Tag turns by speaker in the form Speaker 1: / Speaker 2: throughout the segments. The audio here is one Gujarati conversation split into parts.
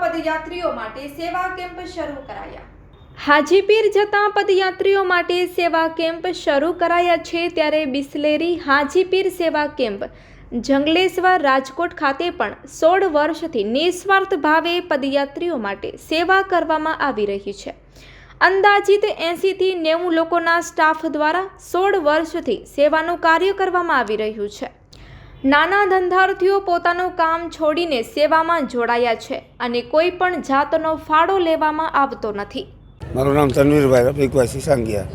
Speaker 1: પદયાત્રીઓ માટે સેવા કેમ્પ શરૂ કરાયા. હાજીપીર જતા પદયાત્રીઓ માટે સેવા કેમ્પ શરૂ કરાયા છે ત્યારે બિસ્લેરી હાજીપીર સેવા કેમ્પ, જંગલેશ્વર રાજકોટ ખાતે પણ સોળ વર્ષથી નિસ્વાર્થ ભાવે પદયાત્રીઓ માટે સેવા કરવામાં આવી રહી છે. અંદાજિત એંશીથી નેવું લોકોના સ્ટાફ દ્વારા સોળ વર્ષથી સેવાનું કાર્ય કરવામાં આવી રહ્યું છે. નાના ધંધાર્થીઓ પોતાનું કામ છોડીને સેવામાં જોડાયા છે અને કોઈ પણ જાતનો ફાળો લેવામાં આવતો નથી.
Speaker 2: મારું નામ તનવીરભાઈ રફીકભાઈ સાંગિયા.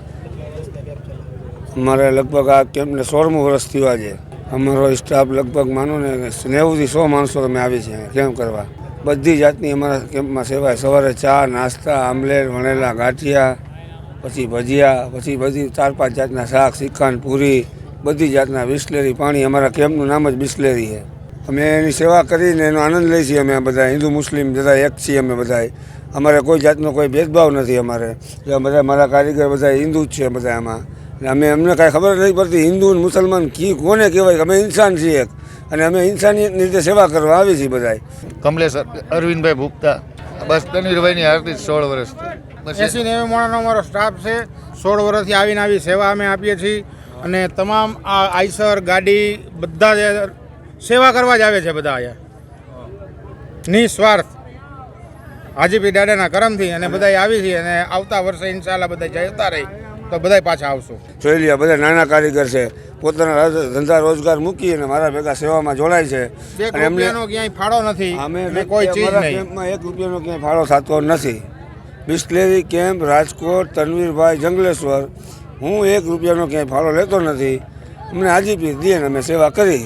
Speaker 2: અમારે લગભગ આ કેમ્પને સોળમું વર્ષ થયું આજે. અમારો સ્ટાફ લગભગ માનો ને નેવુંથી સો માણસો અમે આવી છે કેમ્પ કરવા? બધી જાતની અમારા કેમ્પમાં સેવા સવારે ચા, નાસ્તા, આમલેટ, વણેલા, ગાંઠિયા, પછી ભજીયા, પછી બધી ચાર પાંચ જાતના શાક, શ્રીખંડ, પૂરી બધી જાતના બિસ્લેરી પાણી અમારા કેમ્પનું નામ જ બિસ્લેરી છે. અમે એની સેવા કરીને એનો આનંદ લઈએ છીએ અમે બધા હિન્દુ મુસ્લિમ બધા એક છીએ અમે બધા અમારે કોઈ જાતનો કોઈ ભેદભાવ નથી અમારે. એટલે બધા મારા કારીગર બધા હિન્દુ જ છે બધા એમાં અને અમે અમને કાંઈ ખબર નથી પડતી હિન્દુ અને મુસલમાન કી કોને કહેવાય અમે ઇન્સાન છીએ એક. અને અમે ઇન્સાનિયતની રીતે સેવા કરવા આવી છીએ બધા
Speaker 3: કમલેશ અરવિંદભાઈ ભૂપતા બસ તનવીરભાઈની હાર્દિક સોળ વર્ષથી.
Speaker 4: એસી નેવું માણસનો અમારો સ્ટાફ છે. સોળ વર્ષથી આવીને આવી સેવા અમે આપીએ છીએ. અને તમામ આ આઈસર ગાડી બધા સેવા કરવા જ આવે છે બધા અહીંયા. નિસ્વાર્થ. હાજીપી દાદાના કરમથી અને બધા આવી છીએ અને આવતા વર્ષે ઇન્શાલ્લાહ બધા જતા રહી તો બધા પાછા આવશું.
Speaker 2: જોઈ લે બધા નાના કારીગર છે. પોતાના ધંધા રોજગાર મૂકી અને મારા ભેગા સેવામાં જોડાય છે. અને એમને
Speaker 4: ક્યાંય ફાળો નથી
Speaker 2: અમે
Speaker 4: કોઈ ચીજ
Speaker 2: કેમ્પમાં એક રૂપિયાનો ક્યાંય ફાળો થતો નથી. બિસ્લેરી કેમ્પ રાજકોટ તનવીરભાઈ જંગલેશ્વર હું એક રૂપિયાનો ક્યાંય ફાળો લેતો નથી. અમને આજીપી દે ને અમે સેવા કરી.